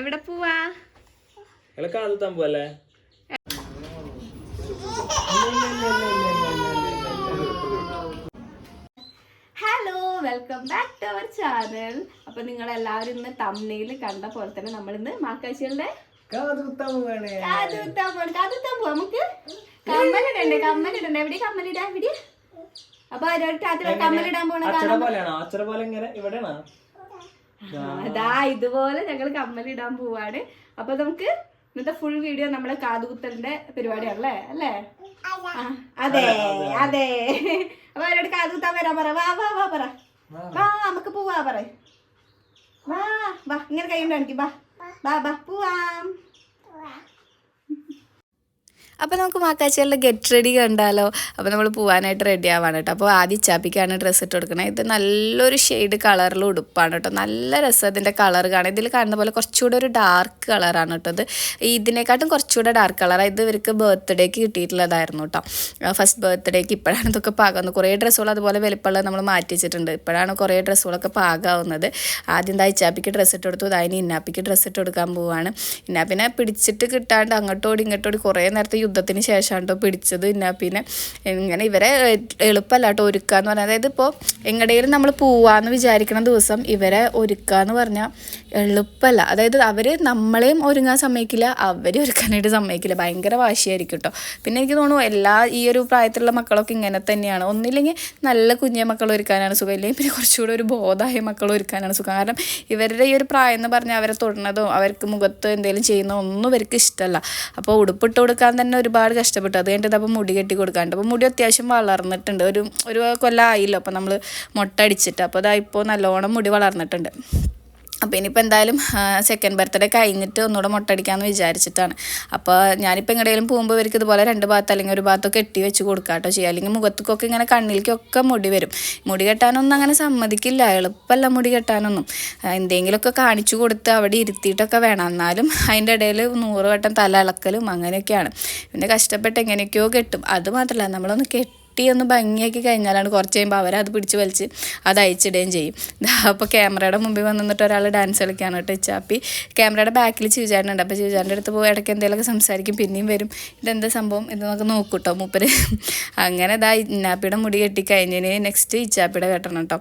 എവിടെ പോവാ? അത് തമ്പല്ലേ hello welcome back to our channel അപ്പൊ നിങ്ങൾ എല്ലാവരും ഇന്ന് തമ്മിൽ കണ്ട പോലെ തന്നെ നമ്മൾ ഇന്ന് മാക്കാശികളുടെ കാതുകുത്താൻ പോവാണ്. കാതുകുത്താൻ പോവാ നമുക്ക്? കമ്മലിടണ്ടേ കമ്മലിടണ്ടേ എവിടെ കമ്മലിടാ എവിടെ അപ്പൊ കമ്മലിടാൻ പോണ പോലെ ഇങ്ങനെ ഇവിടെയാണോ? അതാ ഇതുപോലെ ഞങ്ങൾ കമ്മലിടാൻ പോവാണ്. അപ്പൊ നമുക്ക് ഇന്നത്തെ ഫുൾ വീഡിയോ നമ്മളെ കാതുകുത്തലിന്റെ പരിപാടിയാണല്ലേ? അല്ലേ? അതെ അതെ അപ്പൊ അവരോട് കാതുകുത്താൻ വരാൻ പറ. വാ വാ വാ പറ. വാ. നമുക്ക് പോവാ പറ വാ വാ ഇങ്ങനെ കൈ കൊണ്ട് വാ വാ വാ പോവാം. അപ്പോൾ നമുക്ക് മാക്കാച്ചികളുടെ ഗെറ്റ് റെഡി കണ്ടാലോ? അപ്പോൾ നമ്മൾ പോകാനായിട്ട് റെഡി ആവാണ് കേട്ടോ അപ്പോൾ ആദ്യം ചാപ്പിക്കാണ് ഡ്രസ്സ് ഇട്ട് കൊടുക്കണത് ഇത് നല്ലൊരു ഷെയ്ഡ് കളറിൽ ഉടുപ്പാണ് കേട്ടോ നല്ല രസം ഇതിന്റെ കളർ കാണാം ഇതിൽ കാണുന്ന പോലെ കുറച്ചുകൂടെ ഒരു ഡാർക്ക് കളറാണ് കേട്ടോ ഇത്. ഇതിനെക്കാട്ടും കുറച്ചുകൂടെ ഡാർക്ക് കളറാണ് ഇത് ഇവർക്ക് ബർത്ത്ഡേക്ക് കിട്ടിയിട്ടുള്ളതായിരുന്നു കേട്ടോ ഫസ്റ്റ് ബർത്ത്ഡേക്ക് ഇപ്പോഴാണ് ഇതൊക്കെ പാകുന്നത് കുറേ ഡ്രസ്സുകൾ അതുപോലെ വലിപ്പമുള്ളത് നമ്മൾ മാറ്റി വെച്ചിട്ടുണ്ട്. ഇപ്പോഴാണ് കുറേ ഡ്രസ്സുകളൊക്കെ പാകാവുന്നത്. ആദ്യം എന്താ ഇച്ചാപ്പിക്ക് ഡ്രസ്സ് ഇട്ട് കൊടുത്തു. അതിന് ഇന്നാപ്പിക്ക് ഡ്രസ്സ് ഇട്ട് കൊടുക്കാൻ പോവാണ്. ഇന്നാപ്പിനെ പിടിച്ചിട്ട് കിട്ടാണ്ട് അങ്ങോട്ടോടി ഇങ്ങോട്ടോടി കുറേ നേരത്തെ യുദ്ധത്തിന് ശേഷമാണ് പിടിച്ചത്. പിന്നെ ഇങ്ങനെ ഇവരെ എളുപ്പമല്ല കേട്ടോ ഒരുക്കുക എന്ന് പറഞ്ഞാൽ അതായത് ഇപ്പോൾ എങ്ങടെയും നമ്മൾ പോവാന്ന് വിചാരിക്കുന്ന ദിവസം ഇവരെ ഒരുക്കുക എന്ന് പറഞ്ഞാൽ എളുപ്പമല്ല. അതായത് അവർ നമ്മളെയും ഒരുങ്ങാൻ സമ്മതിക്കില്ല അവരെ ഒരുക്കാനായിട്ട് സമ്മതിക്കില്ല. ഭയങ്കര വാശിയായിരിക്കും കേട്ടോ പിന്നെ എനിക്ക് തോന്നുന്നു എല്ലാ ഈ ഒരു പ്രായത്തിലുള്ള മക്കളൊക്കെ ഇങ്ങനെ തന്നെയാണ്. ഒന്നില്ലെങ്കിൽ നല്ല കുഞ്ഞെ മക്കൾ ഒരുക്കാനാണ് സുഖം. ഇല്ലെങ്കിൽ പിന്നെ കുറച്ചുകൂടെ ഒരു ബോധമായ മക്കൾ ഒരുക്കാനാണ് സുഖം. കാരണം ഇവരുടെ ഈ ഒരു പ്രായം എന്ന് പറഞ്ഞാൽ അവരെ തൊടുന്നതോ അവർക്ക് മുഖത്ത് എന്തെങ്കിലും ചെയ്യുന്നതോ ഒന്നും ഇവർക്ക് ഇഷ്ടമല്ല. അപ്പോൾ ഉടുപ്പിട്ട് കൊടുക്കാൻ തന്നെ ഒരുപാട് കഷ്ടപ്പെട്ടു. അത് കഴിഞ്ഞിട്ട് അപ്പോൾ മുടി കെട്ടി കൊടുക്കാണ്ട്. അപ്പോൾ മുടി അത്യാവശ്യം വളർന്നിട്ടുണ്ട്. ഒരു ഒരു കൊല്ലം ആയില്ലോ അപ്പോൾ നമ്മൾ മുട്ട അടിച്ചിട്ട്. അപ്പോൾ അതാ ഇപ്പോൾ നല്ലോണം മുടി വളർന്നിട്ടുണ്ട്. അപ്പോൾ ഇനിയിപ്പോൾ എന്തായാലും സെക്കൻഡ് ബർത്ത്ഡേ കഴിഞ്ഞിട്ട് ഒന്നുകൂടെ മുട്ടടിക്കാമെന്ന് വിചാരിച്ചിട്ടാണ്. അപ്പോൾ ഞാനിപ്പോൾ എങ്ങടെയും പോകുമ്പോൾ ഇവർക്ക് ഇതുപോലെ രണ്ട് ഭാഗത്ത് അല്ലെങ്കിൽ ഒരു ഭാഗത്തൊക്കെ എട്ടി വെച്ച് കൊടുക്കാം കേട്ടോ ചെയ്യുക അല്ലെങ്കിൽ മുഖത്തേക്കൊക്കെ ഇങ്ങനെ കണ്ണിലേക്കൊക്കെ മുടി വരും. മുടി കെട്ടാനൊന്നും അങ്ങനെ സമ്മതിക്കില്ല. എളുപ്പമല്ല മുടി കെട്ടാനൊന്നും. എന്തെങ്കിലുമൊക്കെ കാണിച്ചു കൊടുത്ത് അവിടെ ഇരുത്തിയിട്ടൊക്കെ വേണം. എന്നാലും അതിന്റെ ഇടയിൽ നൂറ് വട്ടം തല ഇളക്കലും അങ്ങനെയൊക്കെയാണ്. പിന്നെ കഷ്ടപ്പെട്ട് എങ്ങനെയൊക്കെയോ കെട്ടും. അതുമാത്രമല്ല നമ്മളൊന്ന് കെട്ടി ഒന്ന് ഭംഗിയാക്കി കഴിഞ്ഞാലാണ് കുറച്ച് കഴിയുമ്പോൾ അവരത് പിടിച്ച് വലിച്ച് അത് അയച്ചിടുകയും ചെയ്യും. അപ്പോൾ ക്യാമറയുടെ മുമ്പിൽ വന്ന് നിന്നിട്ട് ഒരാൾ ഡാൻസ് കളിക്കുകയാണ് കേട്ടോ ഇച്ചാപ്പി. ക്യാമറയുടെ ബാക്കിൽ ചിവചാരനുണ്ട്. അപ്പോൾ ചിവചാരന്റെ അടുത്ത് പോയി ഇടയ്ക്ക് എന്തെങ്കിലുമൊക്കെ സംസാരിക്കും പിന്നെയും വരും. ഇതെന്താ സംഭവം ഇത് നമുക്ക് നോക്കൂട്ടോ മൂപ്പര്. അങ്ങനെ ഇതാ ഇന്നാപ്പിയുടെ മുടി കെട്ടി കഴിഞ്ഞതിന് നെക്സ്റ്റ് ഇച്ചാപ്പിയുടെ കെട്ടണം കേട്ടോ.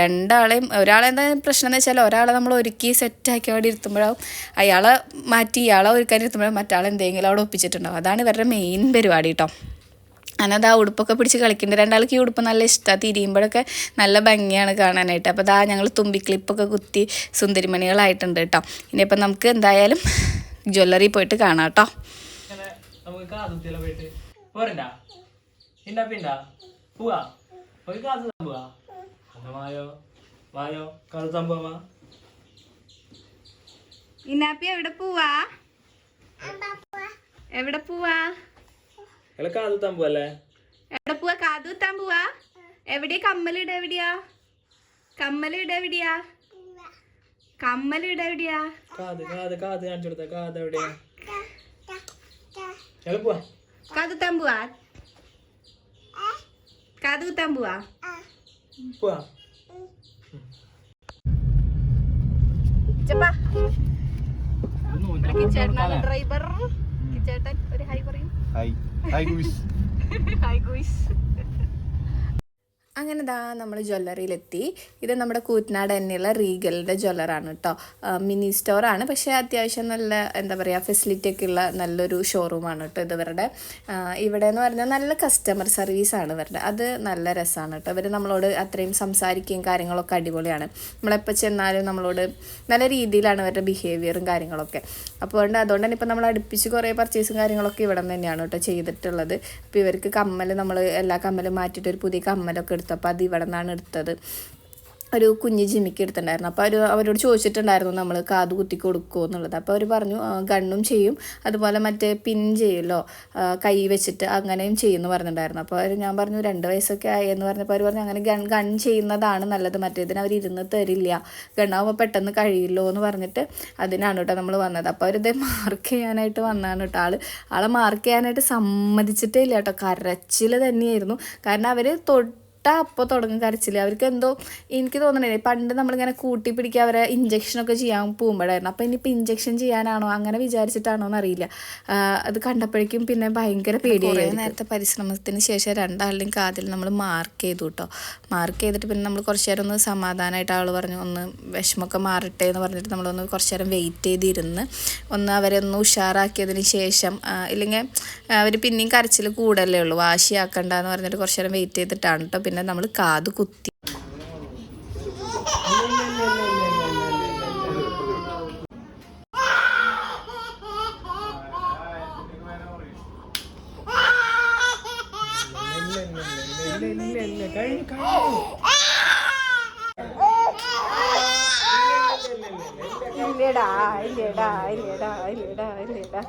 രണ്ടാളെയും ഒരാളെന്താ പ്രശ്നം എന്ന് വെച്ചാൽ ഒരാളെ നമ്മൾ ഒരുക്കി സെറ്റാക്കി അവിടെ ഇരുത്തുമ്പോഴാവും അയാളെ മാറ്റി ഇയാളെ ഒരുക്കാൻ ഇരുത്തുമ്പോഴും മറ്റാളെന്തെങ്കിലും അവിടെ ഒപ്പിച്ചിട്ടുണ്ടാവും. അതാണ് ഇവരുടെ മെയിൻ പരിപാടി കേട്ടോ. അങ്ങനെ ആ ഉടുപ്പൊക്കെ പിടിച്ച് കളിക്കുന്നുണ്ട് രണ്ടാൾക്ക് ഈ ഉടുപ്പ് നല്ല ഇഷ്ടമാണ് തിരിയുമ്പോഴൊക്കെ നല്ല ഭംഗിയാണ് കാണാനായിട്ട്. അപ്പോൾ അതാ ഞങ്ങൾ തുമ്പി ക്ലിപ്പൊക്കെ കുത്തി സുന്ദരിമണികളായിട്ടുണ്ട് കേട്ടോ ഇനിയിപ്പോൾ നമുക്ക് എന്തായാലും ജ്വല്ലറി പോയിട്ട് കാണാം കേട്ടോ പോവാ? എവിടെ പോവാ? ഇളക്ക കാതു തമ്പുവല്ലേ എവിടെ പോവാ കാതുത്താൻ പോവാ എവിടെയാ കമ്മലിട എവിടെയാ കമ്മലിട എവിടെയാ കമ്മലിട എവിടെയാ കാത് കാത് കാത് കാണിച്ചു കൊടുത്ത കാത് എവിടെയാ എളുപ്പ കാതുത്താൻ പോവാ കാതുകുത്താൻ പോവാ പോവാ ചപ്പാ കിച്ചേട്ടനാണ് ഡ്രൈവർ കിച്ചേട്ടൻ ഒരു hi Ai, ai, Gus. ai, Gus. അങ്ങനെ ദാ നമ്മൾ ജ്വല്ലറിയിലെത്തി. ഇത് നമ്മുടെ കൂറ്റനാട് തന്നെയുള്ള റീഗലിന്റെ ജ്വല്ലറാണ് കേട്ടോ മിനി സ്റ്റോറാണ്. പക്ഷേ അത്യാവശ്യം നല്ല എന്താ പറയുക ഫെസിലിറ്റി ഒക്കെ ഉള്ള നല്ലൊരു ഷോറൂമാണ് കേട്ടോ ഇത് ഇവരുടെ. ഇവിടെ എന്ന് പറഞ്ഞാൽ നല്ല കസ്റ്റമർ സർവീസാണ് ഇവരുടെ. അത് നല്ല രസമാണ് കേട്ടോ ഇവർ നമ്മളോട് അത്രയും സംസാരിക്കുകയും കാര്യങ്ങളൊക്കെ അടിപൊളിയാണ്. നമ്മളെപ്പോൾ ചെന്നാലും നമ്മളോട് നല്ല രീതിയിലാണ് ഇവരുടെ ബിഹേവിയറും കാര്യങ്ങളൊക്കെ. അപ്പോൾ അതുകൊണ്ട് തന്നെ ഇപ്പോൾ നമ്മൾ അടുപ്പിച്ച് കുറേ പർച്ചേസും കാര്യങ്ങളൊക്കെ ഇവിടെ തന്നെയാണ് കേട്ടോ ചെയ്തിട്ടുള്ളത്. അപ്പോൾ ഇവർക്ക് കമ്മൽ നമ്മൾ എല്ലാ കമ്മലും മാറ്റിയിട്ട് ഒരു പുതിയ കമ്മലൊക്കെ എടുത്തു അപ്പോൾ അത് ഇവിടെ നിന്നാണ് എടുത്തത്. ഒരു കുഞ്ഞ് ജിമ്മിക്ക് എടുത്തിട്ടുണ്ടായിരുന്നു. അപ്പോൾ അവർ അവരോട് ചോദിച്ചിട്ടുണ്ടായിരുന്നു നമ്മൾ കാത് കുത്തി കൊടുക്കുമോ എന്നുള്ളത്. അപ്പോൾ അവർ പറഞ്ഞു ഗണ്ണും ചെയ്യും. അതുപോലെ മറ്റേ പിൻ ചെയ്യുമല്ലോ കൈ വെച്ചിട്ട് അങ്ങനെയും ചെയ്യുമെന്ന് പറഞ്ഞിട്ടുണ്ടായിരുന്നു. അപ്പോൾ അവർ ഞാൻ പറഞ്ഞു രണ്ട് വയസ്സൊക്കെ ആയി എന്ന് പറഞ്ഞപ്പോൾ അവർ പറഞ്ഞു അങ്ങനെ ഗൺ ഗൺ ചെയ്യുന്നതാണ് നല്ലത്. മറ്റേതിന് അവർ ഇരുന്ന് തരില്ല. ഗണ്ണാവുമ്പോൾ പെട്ടെന്ന് കഴിയില്ലോ എന്ന് പറഞ്ഞിട്ട് അതിനാണ് കേട്ടോ നമ്മൾ വന്നത്. അപ്പോൾ അവരിത് മാർക്ക് ചെയ്യാനായിട്ട് വന്നതാണ് കേട്ടോ ആൾ ആളെ മാർക്ക് ചെയ്യാനായിട്ട് സമ്മതിച്ചിട്ടേ ഇല്ല കേട്ടോ. കരച്ചിൽ തന്നെയായിരുന്നു. കാരണം അവർ തൊട്ട് തൊട്ടാ അപ്പോൾ തുടങ്ങും കരച്ചിൽ അവർക്ക് എന്തോ എനിക്ക് തോന്നണേ പണ്ട് നമ്മളിങ്ങനെ കൂട്ടി പിടിക്കുക അവരെ ഇഞ്ചക്ഷനൊക്കെ ചെയ്യാൻ പോകുമ്പോഴായിരുന്നു. അപ്പോൾ ഇനിയിപ്പോൾ ഇഞ്ചക്ഷൻ ചെയ്യാനാണോ അങ്ങനെ വിചാരിച്ചിട്ടാണോ എന്നറിയില്ല. അത് കണ്ടപ്പോഴേക്കും പിന്നെ ഭയങ്കര പേടിയായി നേരത്തെ പരിശ്രമത്തിന് ശേഷം രണ്ടാളുടെയും കാതിൽ നമ്മൾ മാർക്ക് ചെയ്തു കേട്ടോ മാർക്ക് ചെയ്തിട്ട് പിന്നെ നമ്മൾ കുറച്ച് നേരം ഒന്ന് സമാധാനമായിട്ട് ആൾ പറഞ്ഞു ഒന്ന് വിഷമമൊക്കെ മാറട്ടെ എന്ന് പറഞ്ഞിട്ട് നമ്മളൊന്ന് കുറച്ച് നേരം വെയിറ്റ് ചെയ്തിരുന്ന്. ഒന്ന് അവരെ ഒന്ന് ഉഷാറാക്കിയതിന് ശേഷം ഇല്ലെങ്കിൽ അവർ പിന്നെയും കരച്ചിൽ കൂടല്ലേ ഉള്ളൂ. വാശിയാക്കണ്ട എന്ന് പറഞ്ഞിട്ട് കുറച്ച് നേരം വെയിറ്റ് ചെയ്തിട്ടാണ് കേട്ടോ പിന്നെ നമ്മൾ കാത് കുത്തി. ഇല്ലടാ ഇല്ലടാ ഇല്ലടാ ഇല്ലടാ ഇല്ലടാ.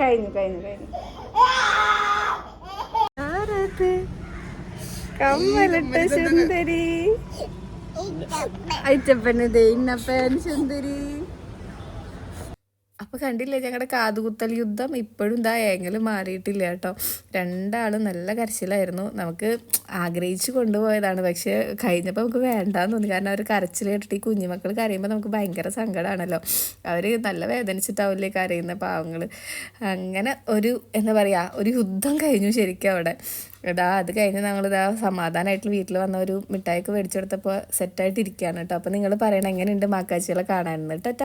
കഴിഞ്ഞു കഴിഞ്ഞു കഴിഞ്ഞു. ആരത്? കമ്മലിട്ട സുന്ദരി. അയച്ചപ്പനത് ഇന്നപ്പൻ സുന്ദരി. അപ്പോൾ കണ്ടില്ലേ ഞങ്ങളുടെ കാതുകുത്തൽ യുദ്ധം? ഇപ്പോഴും ഇതാ ഏങ്ങൽ മാറിയിട്ടില്ല കേട്ടോ. രണ്ടാളും നല്ല കരച്ചിലായിരുന്നു. നമുക്ക് ആഗ്രഹിച്ച് കൊണ്ടുപോയതാണ്. പക്ഷേ കഴിഞ്ഞപ്പോൾ നമുക്ക് വേണ്ടാന്ന് തോന്നി. കാരണം അവർ കരച്ചിൽ കേട്ടിട്ട് ഈ കുഞ്ഞുമക്കൾ കരയുമ്പോൾ നമുക്ക് ഭയങ്കര സങ്കടമാണല്ലോ അവർ നല്ല വേദനിച്ചിട്ടാവില്ലേ കരയുന്ന പാവങ്ങൾ അങ്ങനെ ഒരു എന്താ പറയുക ഒരു യുദ്ധം കഴിഞ്ഞു ശരിക്കും അവിടെ. ഇതാ അത് കഴിഞ്ഞ് ഞങ്ങളിതാ സമാധാനമായിട്ട് വീട്ടിൽ വന്ന ഒരു മിഠായിക്ക് മേടിച്ചെടുത്തപ്പോൾ സെറ്റായിട്ട് ഇരിക്കുകയാണ് കേട്ടോ. അപ്പോൾ നിങ്ങൾ പറയണം എങ്ങനെയുണ്ട് മാക്കാച്ചികളെ കാണാൻ? കേട്ടോ